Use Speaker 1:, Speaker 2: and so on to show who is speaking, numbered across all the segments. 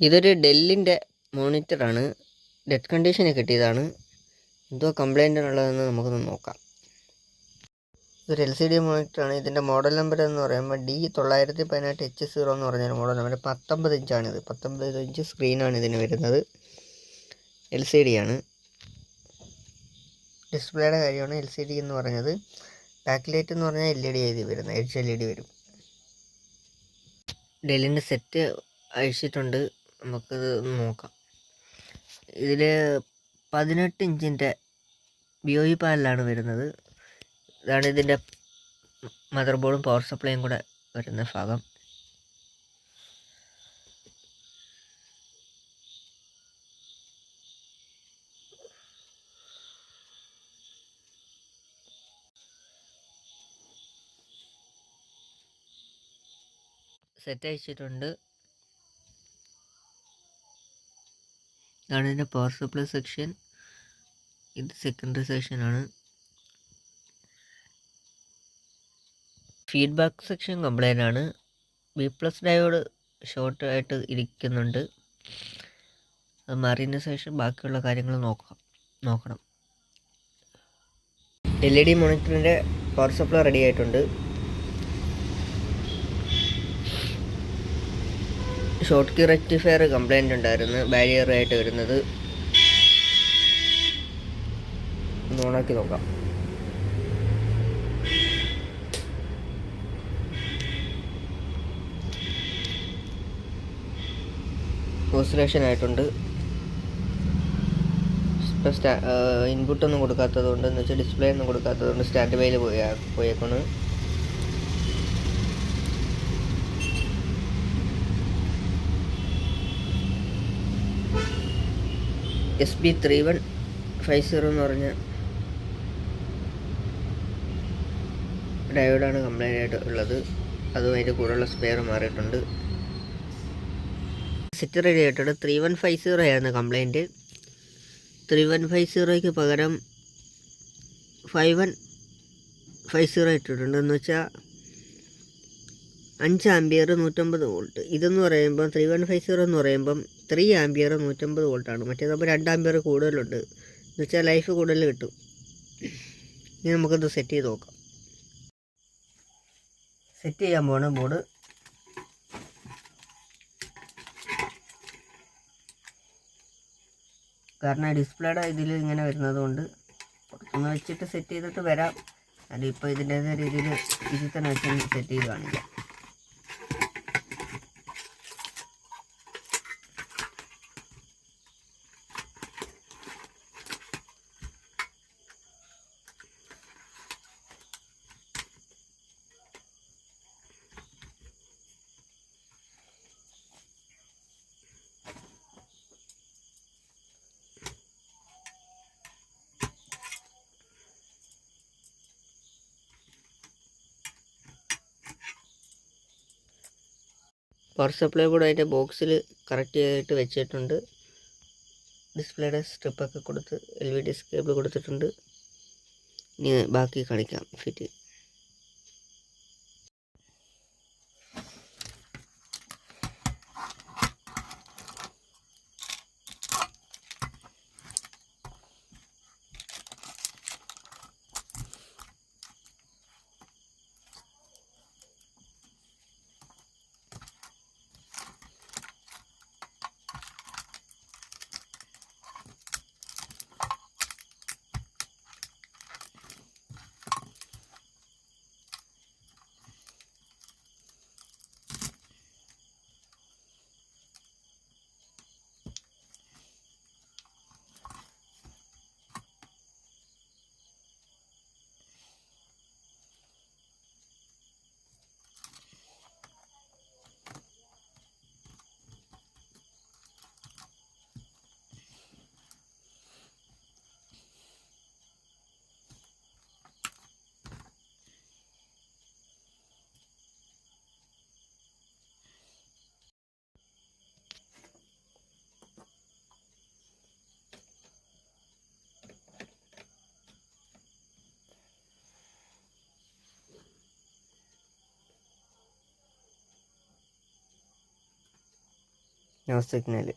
Speaker 1: ഇതൊരു ഡെല്ലിന്റെ മോണിറ്ററാണ്. ഡെഡ് കണ്ടീഷന് കിട്ടിയതാണ്. എന്തോ കംപ്ലൈന്റ് ഉള്ളതെന്ന് നമുക്കൊന്ന് നോക്കാം. ഇതൊരു എൽ സി ഡി മോണിറ്ററാണ്. ഇതിന്റെ മോഡൽ നമ്പർ എന്ന് പറയുമ്പോൾ ഡി തൊള്ളായിരത്തി പതിനെട്ട് എച്ച് സീറോ എന്ന് പറഞ്ഞൊരു മോഡൽ നമ്പർ. പത്തൊമ്പത് ഇഞ്ചാണിത്. പത്തൊമ്പത് ഇഞ്ച് സ്ക്രീനാണ് ഇതിന് വരുന്നത്. എൽ സി ഡി ആണ് ഡിസ്പ്ലേയുടെ കാര്യമാണ് എൽ സി ഡി എന്ന് പറഞ്ഞത്. ബാക്ക് ലൈറ്റ് എന്ന് പറഞ്ഞാൽ എൽ ഇ ഡി എഴുതി വരുന്നത്. എച്ച് എൽ ഇ ഡി വരും. ഡെല്ലിന്റെ സെറ്റ് അഴിച്ചിട്ടുണ്ട്. നമുക്കത് നോക്കാം. ഇതിൽ പതിനെട്ട് ഇഞ്ചിന്റെ ബി ഒ ഇ പാനലാണ് വരുന്നത്. ഇതാണ് ഇതിന്റെ മദർ ബോർഡും പവർ സപ്ലൈയും കൂടെ വരുന്ന ഭാഗം. സെറ്റ് അയച്ചിട്ടുണ്ട്. ഇതാണ് ഇതിന്റെ പവർ സപ്ലൈ സെക്ഷൻ ഇത് സെക്കൻഡറി സെക്ഷനാണ് ഫീഡ്ബാക്ക് സെക്ഷൻ കംപ്ലൈന്റ് ആണ്. ബി പ്ലസ് ഡയോഡ് ഷോർട്ട് ആയിട്ട് ഇരിക്കുന്നുണ്ട്. അത് മാറിയതിന് ശേഷം ബാക്കിയുള്ള കാര്യങ്ങൾ നോക്കാം. നോക്കണം. എൽ ഇ ഡി മോണിറ്ററിന്റെ പവർ സപ്ലൈ റെഡി ആയിട്ടുണ്ട്. ഷോർട്ട് കീ റെക്ടിഫയർ കംപ്ലൈന്റ് ഉണ്ടായിരുന്നു. ബാരിയർ ആയിട്ട് വരുന്നത്. ഓണാക്കി നോക്കാം. ഓസിലേഷൻ ആയിട്ടുണ്ട്. ഇപ്പോൾ സ്റ്റാ ഇൻപുട്ടൊന്നും കൊടുക്കാത്തത് കൊണ്ട് എന്ന് വെച്ചാൽ ഡിസ്പ്ലേ ഒന്നും കൊടുക്കാത്തത് കൊണ്ട് സ്റ്റാൻഡ് ബൈയിൽ പോയ പോയേക്കാണ്. S B three one five zero എന്ന് പറഞ്ഞ ഡയോഡാണ് കംപ്ലൈന്റ് ആയിട്ട് ഉള്ളത്. അതും അതിന്റെ കൂടെയുള്ള സ്പെയർ മാറിയിട്ടുണ്ട്. സെറ്റ് റെഡി ആയിട്ടുണ്ട്. ത്രീ വൺ ഫൈവ് സീറോ ആയിരുന്നു കംപ്ലൈന്റ് ത്രീ വൺ ഫൈവ് സീറോയ്ക്ക് പകരം ഫൈവ് വൺ ഫൈവ് സീറോ ഇട്ടിട്ടുണ്ട്. എന്ന് വെച്ചാൽ അഞ്ച് ആംബിയർ നൂറ്റമ്പത് വോൾട്ട്. ഇതെന്ന് പറയുമ്പം ത്രീ വൺ ഫൈവ് സീറോ എന്ന് പറയുമ്പം ത്രീ ആംബിയർ നൂറ്റമ്പത് വോൾട്ടാണ് മറ്റേതാകുമ്പോൾ രണ്ട് ആംബിയർ കൂടുതലുണ്ട്. എന്ന് വെച്ചാൽ ലൈഫ് കൂടുതൽ കിട്ടും. ഇനി നമുക്കത് സെറ്റ് ചെയ്ത് നോക്കാം. സെറ്റ് ചെയ്യാൻ പോണ ബോർഡ് കാരണം ഡിസ്പ്ലേയുടെ ഇതിൽ ഇങ്ങനെ വരുന്നത് കൊണ്ട് പുറത്തുനിന്ന് വെച്ചിട്ട് സെറ്റ് ചെയ്തിട്ട് വരാം. അതിപ്പോൾ ഇതിന്റേതായ രീതിയിൽ ഇതിൽ തന്നെ സെറ്റ് ചെയ്ത് പവർ സപ്ലൈ ബോർഡ് അതിന്റെ ബോക്സിൽ കറക്റ്റ് ചെയ്തിട്ട് വെച്ചിട്ടുണ്ട്. ഡിസ്പ്ലേയുടെ സ്ട്രിപ്പൊക്കെ കൊടുത്ത് എൽ വി ഡി കൊടുത്തിട്ടുണ്ട്. ഇനി ബാക്കി കാണിക്കാം fit. No signal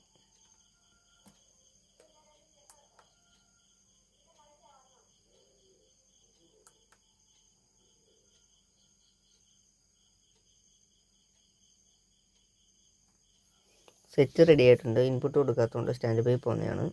Speaker 1: set ready ആയിട്ടുണ്ട്. ഇൻപുട്ട് കൊടുക്കാത്തതുകൊണ്ട് സ്റ്റാൻഡ് ബൈ പോകുന്നതാണ്